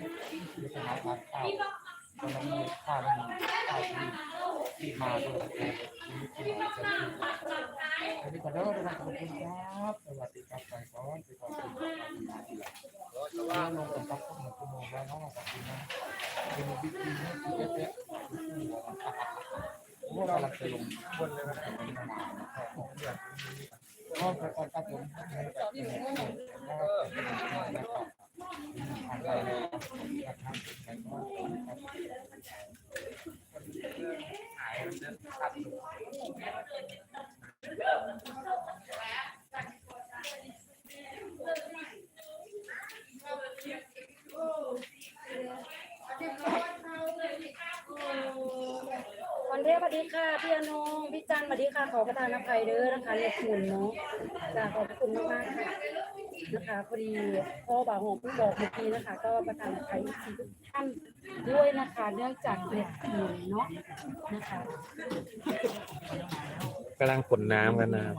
มีปัญหาทานข้าวตอนนั้นมีข้าวมันมีข้าวที่มาด้วยที่ที่มาจากที่อันนี้ก็เด้อทุกท่านขอบคุณครับสวัสดีครับไปก่อนไปก่อนไปก่อนว่าลงกับตับข้าวหมูโมงแล้วน้องขอบคุณนะเป็นบิ๊กซีนี่คือเป๊ะๆพวกเราลังจะลงบนเลยนะครับห้องประกอบการผมแบบนี้นะครับทางไปเลยทางไปก็หายครับ วันเทพสวัสดีค่ะพี่อนงพี่จันสวัสดีค่ะขอประทานอภัยเด้อนะคะเรียคุณเนาะจ้าขอบคุณมากๆค่ะ นะคะพอดีพ่อบ่าวหงเพิ่งบอกเมื่อกี้นะคะ ก็ประทานอภัยทุกท่านด้วยนะคะ เนื่องจากเด็กหนุ่มเนาะนะคะกำลังขนน้ำกันนะครับ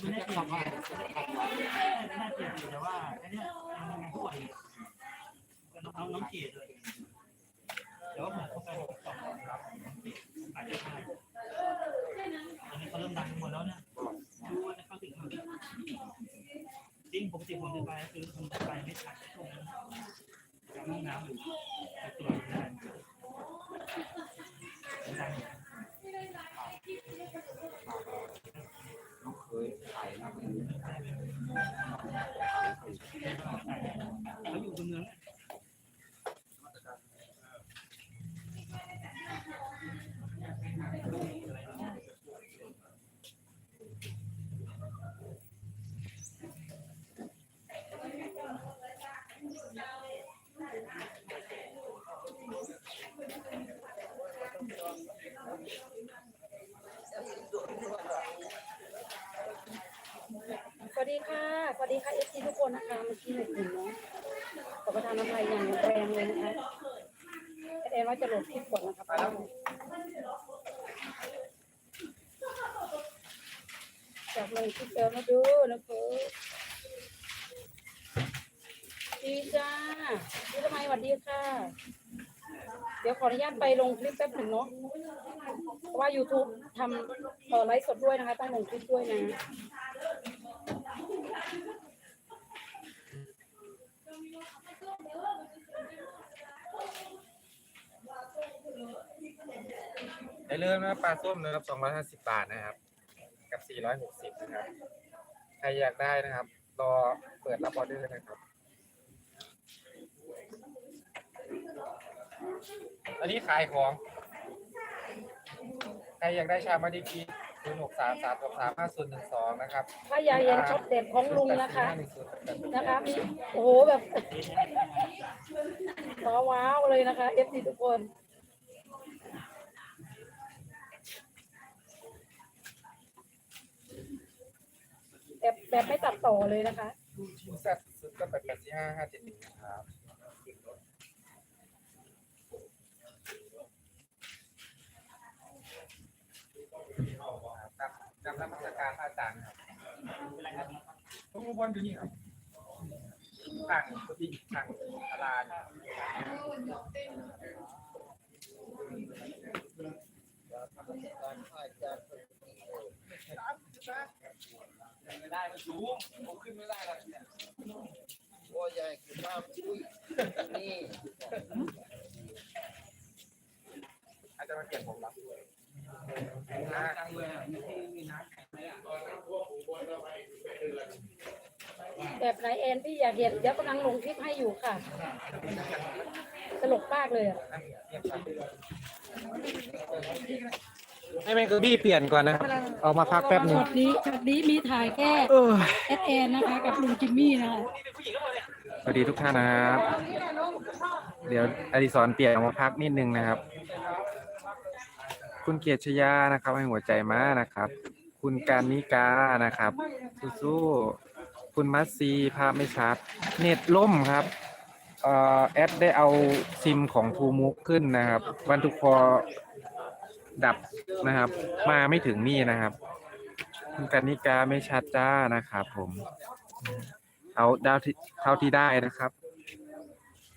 ไม่ได้เกลียดแต่ว่าอันเนี้ยมันยังไงทุกวันเอาน้ำเกลียดเลยแต่ว่าผมเข้าไปสองรับอาจจะใช่ตอนนี้เขาเริ่มดังหมดแล้วเนี่ยดูว่าจะเข้าถึงมันจริงปกติผมจะ ไปคือคงไปไม่ทันตรงนั้นยังห้องน้ำอยู่แต่ตัวไม่ได้ดัง น้องเคยถ่ายนะเขาอยู่บนเมือง สวัสดี ค่ะ สวัสดีค่ะเอฟซีทุกคนนะคะเมื่อกี้หนูถึงเนาะขอประทานอภัยอย่างแรงเลยนะคะแอดว่าจะโหลดคลิปก่อนนะคะจับเลยคลิปเดิมาดูนะคะดีจ้าพี่ทำไมสวัสดีค่ะ เดี๋ยวขออนุญาตไปลงคลิปแป๊บหนึ่งเนาะ เพราะว่า YouTube ทำเอ่อไลฟ์สดด้วยนะคะต้องลงคลิปด้วยนะ ได้เริ่มนะปลาส้มนะครับ 250 บาทนะครับ กับ 460 นะครับ ใครอยากได้นะครับ รอเปิดรับออเดอร์นะครับ อันนี้ขายของ ใครอยากได้ชามาดิกี0 6 3 3 6 3 5 0 1 2 นะครับถ้าอยากเห็นช็อตเด็ดของลุงนะคะ นะคะมีโอ้โหแบบว้าวๆเลยนะคะเอฟซีทุกคน แบบแบบไม่ตัดต่อเลยนะคะชิ้นสัตว์สุดก็แบบ8 4 5 5 7 1นะครับครับจำนมัสการพระอาจารย์ครับทุกวันอยู่นี่ครับต่างกุฏิต่างอาลา ไม่ได้มันสูงผมขึ้นไม่ได้แล้วเนี่ยโอ้ยใหญ่ขึ้นมาอุ้ยนี่อาจจะมาเปลี่ยนผมรับจังเลยมีน้ำแข็งไหมอะแบบไหนแอนพี่อยากเห็นเดี๋ยวกำลังลงคลิปให้อยู่ค่ะ ตลกมากเลยอะ ให้แม่คือบี้เปลี่ยนก่อนนะครับออกมาพักแป๊บหนึงช็อตนี้ช็อตนี้มีถ่ายแค่เออแอดแอนนะคะ กับลุงจิมมี่นะคะสวัสดีทุกท่านนะครับ เดี๋ยวอดิศรเปลี่ยนออกมาพักนิดนึงนะครับ คุณเกียรติชยานะครับ ให้หัวใจมานะครับ คุณการนิกานะครับสู้ๆคุณมัสซีภาพไม่ชัด เน็ตล่มครับ เอ่อแอดได้เอาซิมของทูมุกขึ้นนะครับ วันทุกคอ ดับนะครับ มาไม่ถึงนี่นะครับคุณการนิกาไม่ชัดจ้านะครับ ผม เอาดาวที่เท่าที่ได้นะครับ